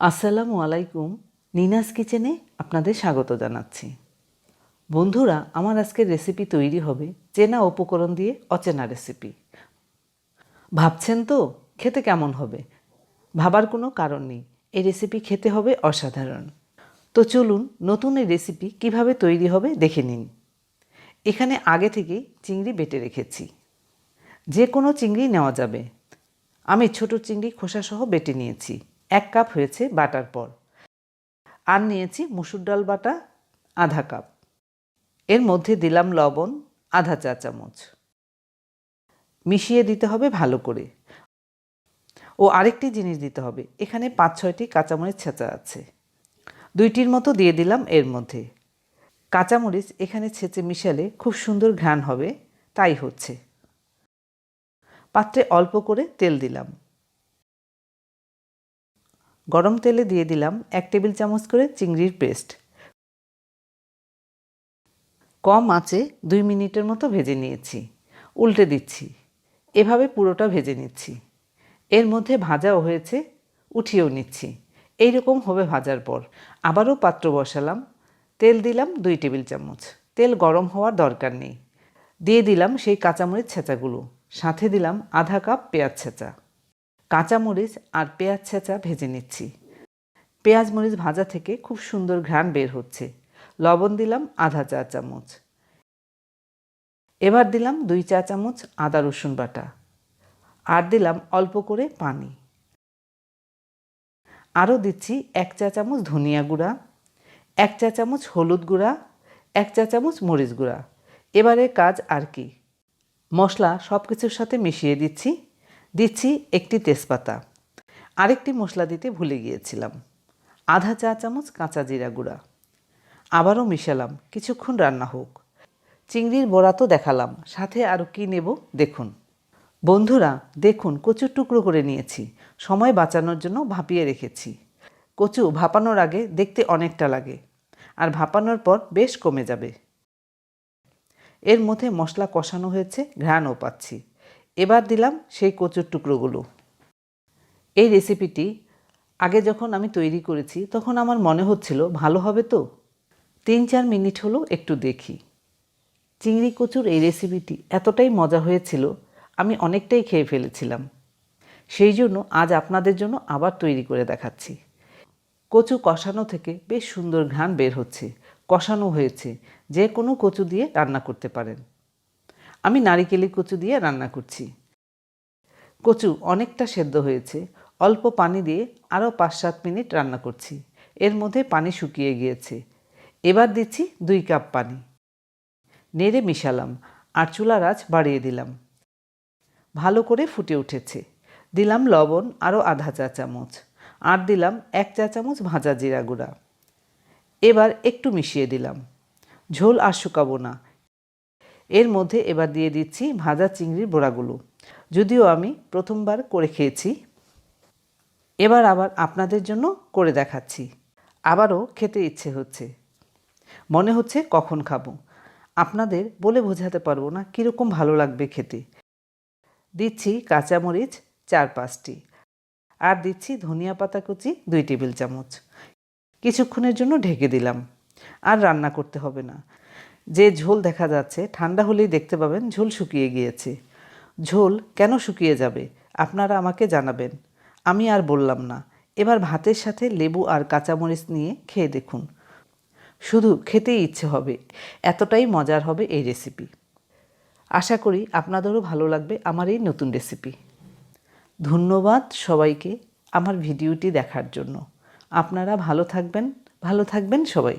আসসালামু আলাইকুম, নিনাস কিচেনে আপনাদের স্বাগত জানাচ্ছি। বন্ধুরা, আমার আজকের রেসিপি তৈরি হবে চেনা উপকরণ দিয়ে অচেনা রেসিপি। ভাবছেন তো খেতে কেমন হবে? ভাবার কোনো কারণ নেই, এই রেসিপি খেতে হবে অসাধারণ। তো চলুন নতুন এই রেসিপি কীভাবে তৈরি হবে দেখে নিন। এখানে আগে থেকেই চিংড়ি বেটে রেখেছি। যে কোনো চিংড়ি নেওয়া যাবে। আমি ছোট চিংড়ি খোসাসহ বেটে নিয়েছি। এক কাপ হয়েছে বাটার পর। আর নিয়েছি মুসুর ডাল বাটা, আধা কাপ। এর মধ্যে দিলাম লবণ, আধা চা চামচ। মিশিয়ে দিতে হবে ভালো করে। ও আরেকটি জিনিস দিতে হবে, এখানে পাঁচ ছয়টি কাঁচামরিচ ছেঁচা আছে। দুইটির মতো দিয়ে দিলাম এর মধ্যে। কাঁচামরিচ এখানে ছেঁচে মিশালে খুব সুন্দর ঘ্রাণ হবে, তাই হচ্ছে। পাত্রে অল্প করে তেল দিলাম। গরম তেলে দিয়ে দিলাম এক টেবিল চামচ করে চিংড়ির পেস্ট। কম আঁচে দুই মিনিটের মতো ভেজে নিয়েছি। উল্টে দিচ্ছি। এভাবে পুরোটা ভেজে নিচ্ছি। এর মধ্যে ভাজাও হয়েছে, উঠিয়েও নিচ্ছি। এই রকম হবে ভাজার পর। আবারও পাত্র বসালাম। তেল দিলাম দুই টেবিল চামচ। তেল গরম হওয়ার দরকার নেই। দিয়ে দিলাম সেই কাঁচামরিচ ছেঁচাগুলো। সাথে দিলাম আধা কাপ পেঁয়াজ ছেঁচা। কাঁচামরিচ আর পেঁয়াজ ছেঁচা ভেজে নিচ্ছি। পেঁয়াজ মরিচ ভাজা থেকে খুব সুন্দর ঘ্রাণ বের হচ্ছে। লবণ দিলাম আধা চা চামচ। এবার দিলাম দুই চা চামচ আদা রসুন বাটা। আর দিলাম অল্প করে পানি। আরও দিচ্ছি এক চা চামচ ধনিয়া গুঁড়া, এক চা চামচ হলুদ গুঁড়া, এক চা চামচ মরিচ গুঁড়া। এবারে কাজ আর কি। মশলা সব কিছুর সাথে মিশিয়ে দিচ্ছি। দিচ্ছি একটি তেজপাতা। আরেকটি মশলা দিতে ভুলে গিয়েছিলাম। আধা চা চামচ কাঁচা জিরা গুঁড়া। আবারও মিশালাম, কিছুক্ষণ রান্না হোক। চিংড়ির বড়া তো দেখালাম, সাথে আরও কী নেব দেখুন। বন্ধুরা, দেখুন কচুর টুকরো করে নিয়েছি, সময় বাঁচানোর জন্য ভাপিয়ে রেখেছি। কচু ভাপানোর আগে দেখতে অনেকটা লাগে, আর ভাপানোর পর বেশ কমে যাবে। এর মধ্যে মশলা কষানো হয়েছে, ঘ্রাণও পাচ্ছি। এবার দিলাম সেই কচুর টুকরোগুলো। এই রেসিপিটি আগে যখন আমি তৈরি করেছি, তখন আমার মনে হচ্ছিল, ভালো হবে তো? তিন চার মিনিট হলো একটু দেখি। চিংড়ি কচুর এই রেসিপিটি এতটাই মজা হয়েছিল, আমি অনেকটাই খেয়ে ফেলেছিলাম। সেই জন্য আজ আপনাদের জন্য আবার তৈরি করে দেখাচ্ছি। কচু কষানো থেকে বেশ সুন্দর ঘ্রাণ বের হচ্ছে, কষানো হয়েছে। যে কোনো কচু দিয়ে রান্না করতে পারেন। আমি নারিকেলি কচু দিয়ে রান্না করছি। কচু অনেকটা সেদ্ধ হয়েছে। অল্প পানি দিয়ে আরও পাঁচ সাত মিনিট রান্না করছি। এর মধ্যে পানি শুকিয়ে গিয়েছে। এবার দিচ্ছি দুই কাপ পানি। নেড়ে মিশালাম আর চুলার আঁচ বাড়িয়ে দিলাম। ভালো করে ফুটে উঠেছে। দিলাম লবণ আরও আধা চা চামচ। আর দিলাম এক চা চামচ ভাজা জিরা গুঁড়া। এবার একটু মিশিয়ে দিলাম। ঝোল আর শুকাবো না। এর মধ্যে এবার দিয়ে দিচ্ছি ভাজা চিংড়ির বড়াগুলো। যদিও আমি প্রথমবার করে খেয়েছি। এবার আবার আপনাদের জন্য করে দেখাচ্ছি। আবারও খেতে ইচ্ছে হচ্ছে। মনে হচ্ছে কখন খাব। আপনাদের বলে বোঝাতে পারব না কীরকম ভালো লাগবে খেতে। দিচ্ছি কাঁচামরিচ চার পাঁচটি আর দিচ্ছি ধনিয়া পাতা কুচি দুই টেবিল চামচ। কিছুক্ষণের জন্য ঢেকে দিলাম। আর রান্না করতে হবে না। যে ঝোল দেখা যাচ্ছে, ঠান্ডা হলেই দেখতে পাবেন ঝোল শুকিয়ে গিয়েছে। ঝোল কেন শুকিয়ে যাবে? আপনারা আমাকে জানাবেন। আমি আর বললাম না। এবার ভাতের সাথে লেবু আর কাঁচামরিচ নিয়ে খেয়ে দেখুন। শুধু খেতেই ইচ্ছে হবে। এতটাই মজার হবে এই রেসিপি। আশা করি আপনাদেরও ভালো লাগবে আমার এই নতুন রেসিপি। ধন্যবাদ সবাইকে আমার ভিডিওটি দেখার জন্য। আপনারা ভালো থাকবেন ভালো থাকবেন সবাই।